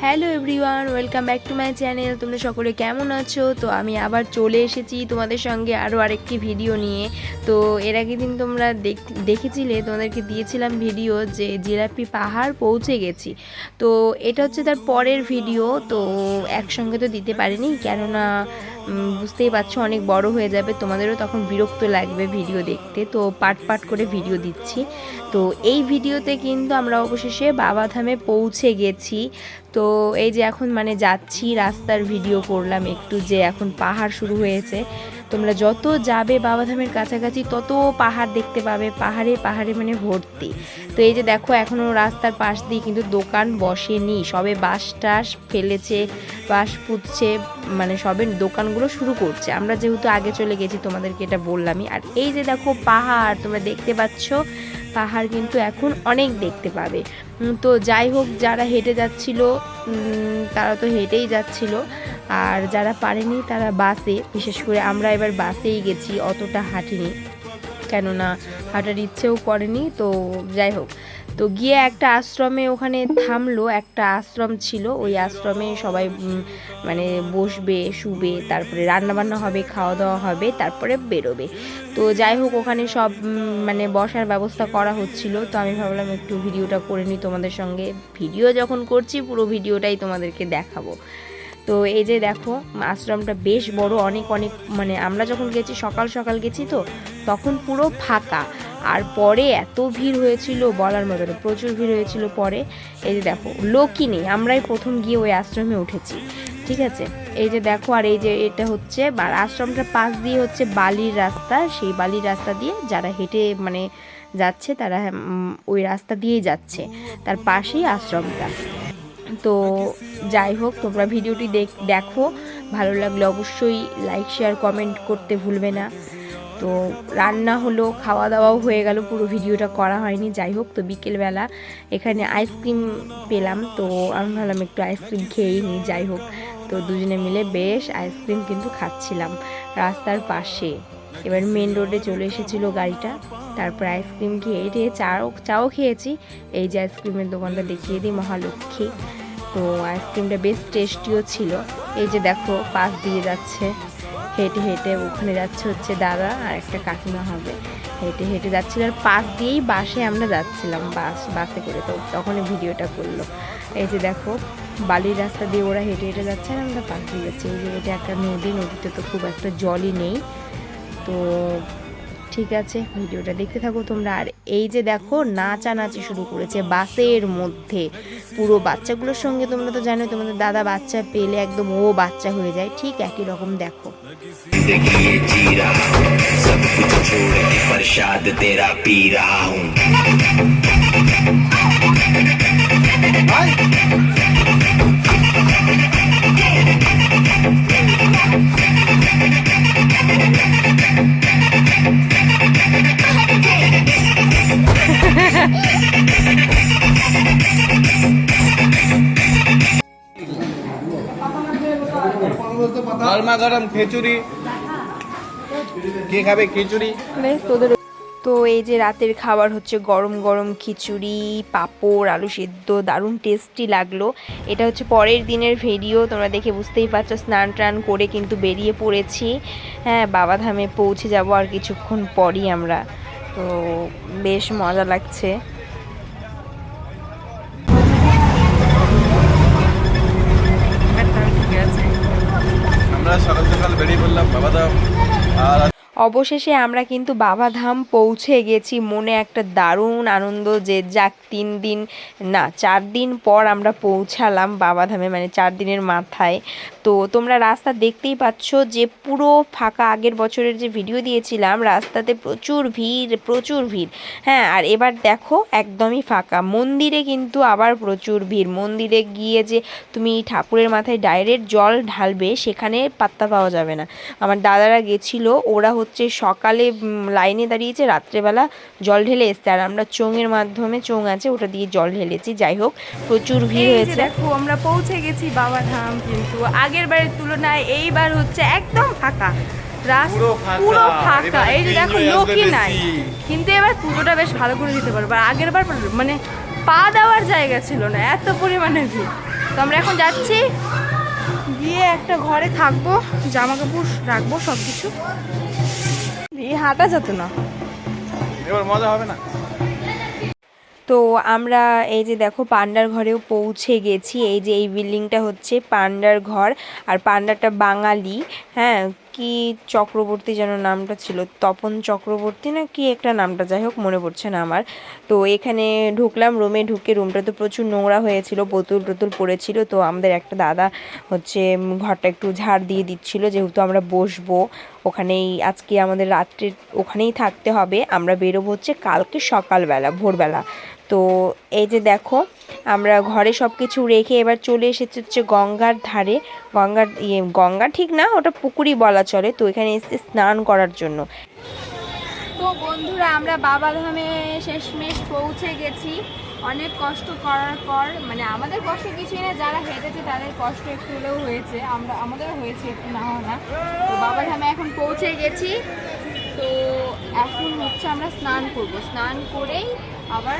Hello everyone, welcome back to my channel. তোমরা সকলে কেমন আছো? তো আমি আবার চলে এসেছি তোমাদের সঙ্গে আরও আরেকটি ভিডিও নিয়ে। তো এর আগে দিন তোমরা দেখ- দেখেছিলে, তোমাদেরকে দিয়েছিলাম ভিডিও যে জিলাপি পাহাড় পৌঁছে গেছি। তো এটা হচ্ছে তার পরের ভিডিও, তো একসঙ্গে তো দিতে পারিনি, কেননা বুঝতেই পারছ, অনেক বড় হয়ে যাবে। তোমাদেরও তখন বিরক্ত লাগবে ভিডিও দেখতে। তো পাট পাট করে ভিডিও দিচ্ছি। তো এই ভিডিওতে কিন্তু আমরা অবশেষে বাবাধামে পৌঁছে গেছি। তো এই যে এখন মানে যাচ্ছি, রাস্তার ভিডিও করলাম। একটু যে এখন পাহাড় শুরু হয়েছে তোমরা যত যাবে বাবাধামের কাছাকাছি, তত পাহাড় দেখতে পাবে, পাহাড়ে পাহাড়ে মানে ভর্তি। তো এই যে দেখো এখনও রাস্তার পাশ দিয়ে কিন্তু দোকান বসেনি। সবে বাস টাস ফেলেছে বাস পুঁতছে মানে সবে দোকানগুলো শুরু করছে। আমরা যেহেতু আগে চলে গেছি, তোমাদেরকে এটা বললামই। আর এই যে দেখো পাহাড়, তোমরা দেখতে পাচ্ছ পাহাড় কিন্তু এখন অনেক দেখতে পাবে। তো যাই হোক, যারা হেঁটে যাচ্ছিল তারা তো হেঁটেই যাচ্ছিল। আর যারা পারেনি, তারা বাসে, বিশেষ করে আমরা এবার বাসেই গেছি, অতটা হাঁটিনি। কেননা হাঁটার ইচ্ছেও করেনি, তো যাই হোক। তো গিয়ে একটা আশ্রমে ওখানে থামলো, একটা আশ্রম ছিল, ওই আশ্রমে সবাই মানে বসবে, শুবে, তারপরে রান্নাবান্না হবে খাওয়া দাওয়া হবে, তারপরে বেরোবে। তো যাই হোক, ওখানে সব মানে বসার ব্যবস্থা করা হচ্ছিল। তো আমি ভাবলাম একটু ভিডিওটা করে নিই তোমাদের সঙ্গে। ভিডিও যখন করছি, পুরো ভিডিওটাই তোমাদেরকে দেখাবো। তো এই যে দেখো, আশ্রমটা বেশ বড়, অনেক অনেক মানে আমরা যখন গেছি, সকাল সকাল গেছি তো, তখন পুরো ফাঁকা। আর পরে এত ভিড় হয়েছিল বলার মতো না, প্রচুর ভিড় হয়েছিল পরে। এই যে দেখো লোকই নেই আমরাই প্রথম গিয়ে ওই আশ্রমে উঠেছি ঠিক আছে? এই যে দেখো আর এই যে এটা হচ্ছে আর আশ্রমটার পাশ দিয়ে হচ্ছে বালির রাস্তা সেই বালির রাস্তা দিয়ে যারা হেঁটে মানে যাচ্ছে তারা ওই রাস্তা দিয়েই যাচ্ছে তার পাশেই আশ্রমটা। তো যাই হোক তোমরা ভিডিওটি দেখো ভালো লাগলে অবশ্যই লাইক শেয়ার কমেন্ট করতে ভুলবে না। তো রান্না হলো খাওয়া দাওয়াও হয়ে গেল, পুরো ভিডিওটা করা হয়নি। যাই হোক, তো বিকেলবেলা এখানে আইসক্রিম পেলাম, তো আমি ভাবলাম একটু আইসক্রিম খেয়েই নিই, যাই হোক। তো দুজনে মিলে বেশ আইসক্রিম কিন্তু খাচ্ছিলাম রাস্তার পাশে। এবার মেন রোডে চলে এসেছিল গাড়িটা, তারপর আইসক্রিম খেয়ে টেয়ে চাও চাও খেয়েছি। এই যে আইসক্রিমের দোকানটা দেখিয়ে দিই, মহালক্ষ্মী। তো আইসক্রিমটা বেশ টেস্টিও ছিল। এই যে দেখো, পাশ দিয়ে যাচ্ছে। হেঁটে হেঁটে ওখানে যাচ্ছে হচ্ছে দাদা আর একটা কাকিমা হবে। হেঁটে হেঁটে যাচ্ছিল আর পাশ দিয়েই বাসে আমরা যাচ্ছিলাম, বাস, বাসে করে। তো তখনই ভিডিওটা করল। এই যে দেখো, বালির রাস্তা দিয়ে ওরা হেঁটে হেঁটে যাচ্ছে আর আমরা পাশ দিয়ে যাচ্ছি। এই যে এটা একটা নদী, নদীতে তো খুব একটা জলই নেই। তো ঠিক আছে, ভিডিওটা দেখতে থাকো তোমরা। আর এই যে দেখো, নাচানাচি শুরু করেছে বাসের মধ্যে। পুরো বাচ্চাগুলোর সঙ্গে তোমরা তো জানো তোমাদের দাদা বাচ্চা পেলে একদম ও বাচ্চা হয়ে যায়। ঠিক একই রকম দেখো। ज़िंदगी जी रहा हूँ सब कुछ छोड़ के फरशाद तेरा पी रहा हूँ। খিচুড়ি। কে খাবে খিচুড়ি? তোদের তো এই যে রাতের খাবার হচ্ছে গরম গরম খিচুড়ি, পাঁপড়, আলু সেদ্ধ, দারুণ টেস্টি লাগল। এটা হচ্ছে পরের দিনের ভিডিও তোমরা দেখে বুঝতেই পারছ, স্নান টান করে কিন্তু বেরিয়ে পড়েছি। হ্যাঁ বাবাধামে পৌঁছে যাব আর কিছুক্ষণ পরই আমরা। তো বেশ মজা লাগছে। অবশেষে আমরা কিন্তু বাবাধাম পৌঁছে গেছি। মনে একটা দারুণ আনন্দ যে যাক, তিন দিন, না, চার দিন পর আমরা পৌঁছালাম বাবাধামে মানে চার দিনের মাথায়। তো তোমরা রাস্তা দেখতেই পাচ্ছ যে পুরো ফাঁকা আগের বছরের যে ভিডিও দিয়েছিলাম, রাস্তাতে প্রচুর ভিড় প্রচুর ভিড়। হ্যাঁ আর এবার দেখো, একদমই ফাঁকা। মন্দিরে কিন্তু আবার প্রচুর ভিড়। মন্দিরে গিয়ে যে তুমি ঠাকুরের মাথায় ডাইরেক্ট জল ঢালবে, সেখানে পাত্তা পাওয়া যাবে না। আমার দাদারা গেছিল, ওরা হচ্ছে সকালে লাইনে দাঁড়িয়েছে রাত্রেবেলা জল ঢেলে এসছে। আর আমরা চোঙের মাধ্যমে চোঙ আছে ওটা দিয়ে জল ঢেলেছি। যাই হোক প্রচুর ভিড় হয়েছে। দেখো আমরা পৌঁছে গেছি বাবাধাম কিন্তু। আগের বারের তুলনায় এইবার হচ্ছে একদম ফাঁকা। রাস্তা পুরো ফাঁকা। এই যে দেখো লোকই নাই। কিন্তু এবার পুজোটা বেশ ভালো করে দিতে পারব। আর আগের বার মানে পা দেওয়ার জায়গা ছিল না এত পরিমাণে ভিড়। তো আমরা এখন যাচ্ছি। গিয়ে একটা ঘরে থাকব জামা কাপড় রাখব সব কিছু দিয়ে হাঁটা যেত না। এবার মজা হবে না? তো আমরা এই যে দেখো পান্ডার ঘরেও পৌঁছে গেছি। এই যে এই বিল্ডিংটা হচ্ছে পান্ডার ঘর। আর পান্ডাটা বাঙালি হ্যাঁ? কি চক্রবর্তী যেন নামটা ছিল? তপন চক্রবর্তী না কি একটা নামটা? যাই হোক, মনে পড়ছে না আমার। তো এখানে ঢুকলাম রুমে, ঢুকে রুমটা তো প্রচুর নোংরা হয়েছিল, বোতল টোতল পড়েছিল। তো আমাদের একটা দাদা হচ্ছে ঘরটা একটু ঝাড় দিয়ে দিচ্ছিল, যেহেতু আমরা বসবো ওখানেই। আজকে আমাদের রাত্রে ওখানেই থাকতে হবে। আমরা বেরোবো হচ্ছে কালকে সকালবেলা, ভোরবেলা। তো এই যে দেখো, আমরা ঘরে সব কিছু রেখে এবার চলে এসেছি হচ্ছে গঙ্গার ধারে। গঙ্গার ইয়ে গঙ্গা ঠিক না, ওটা পুকুরই বলা চলে। তো এখানে এসে স্নান করার জন্য। তো বন্ধুরা, আমরা বাবাধামে শেষমেশ পৌঁছে গেছি। অনেক কষ্ট করার পর মানে আমাদের কষ্ট কিছুই না, যারা হেঁটেছে তাদের কষ্ট একটু হলেও হয়েছে। আমরা, আমাদেরও হয়েছে একটু না হয় না তো বাবাধামে এখন পৌঁছে গেছি। তো এখন হচ্ছে আমরা স্নান করব। স্নান করেই আবার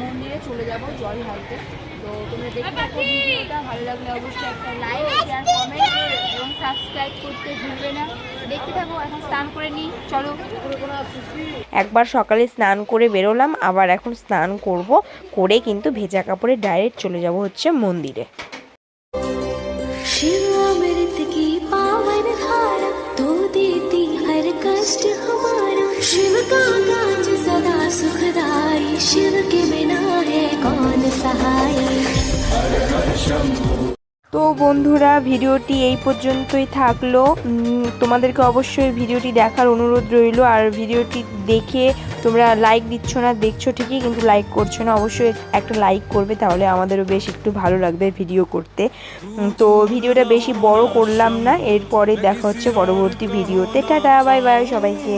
মন্দিরে চলে যাব জল ঢালতে। তো তোমরা দেখতে থাকো ভিডিওটা ভালো লাগলে অবশ্যই একটা লাইক শেয়ার কমেন্ট এবং সাবস্ক্রাইব করতে ভুলবে না। দেখতে থাকো এখন স্নান করে নিই। চলো। একবার সকালে স্নান করে বেরোলাম আবার এখন স্নান করব করে কিন্তু ভেজা কাপড়ে ডাইরেক্ট চলে যাব হচ্ছে মন্দিরে। शिव का काज सदा सुखदाई शिव के बिना है कौन सहाय তো বন্ধুরা ভিডিওটি এই পর্যন্তই থাকলো উম, তোমাদেরকে অবশ্যই ভিডিওটি দেখার অনুরোধ রইলো আর ভিডিওটি দেখে তোমরা লাইক দিচ্ছ না দেখছো ঠিকই কিন্তু লাইক করছো না অবশ্যই একটা লাইক করবে তাহলে আমাদেরও বেশ একটু ভালো লাগবে ভিডিও করতে উম, তো ভিডিওটা বেশি বড় করলাম না এরপরে দেখা হচ্ছে পরবর্তী ভিডিওতে টাটা বাই বাই সবাইকে